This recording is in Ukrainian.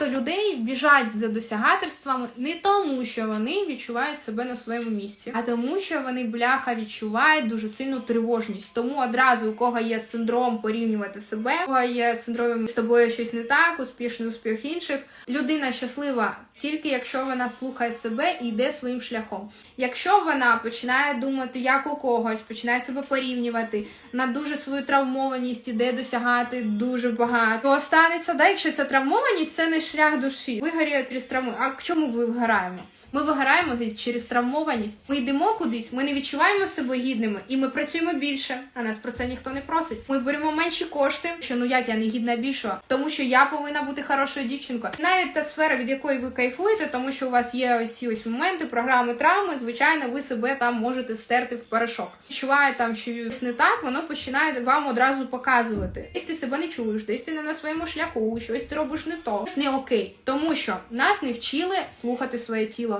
Багато людей біжать за досягательствами не тому, що вони відчувають себе на своєму місці, а тому, що вони бляха відчувають дуже сильну тривожність. Тому одразу у кого є синдром порівнювати себе, у кого є синдром з тобою щось не так, успішний успіх інших. Людина щаслива тільки якщо вона слухає себе і йде своїм шляхом. Якщо вона починає думати, як у когось, починає себе порівнювати на дуже свою травмованість, іде досягати дуже багато, то станеться, да, якщо ця травмованість це не шлях душі. Вигоріють три травму. А к чому ми вигораємо? Ми вигораємо через травмованість. Ми йдемо кудись, ми не відчуваємо себе гідними, і ми працюємо більше. А нас про це ніхто не просить. Ми беремо менші кошти. Що ну як я не гідна більшого, тому що я повинна бути хорошою дівчинкою. Навіть та сфера, від якої ви кайфуєте, тому що у вас є ось ці ось моменти, програми травми. Звичайно, ви себе там можете стерти в порошок. Відчуває там, що щось не так, воно починає вам одразу показувати. Десь ти себе не чуєш, десь ти не на своєму шляху, щось ти робиш не то, не окей, тому що нас не вчили слухати своє тіло.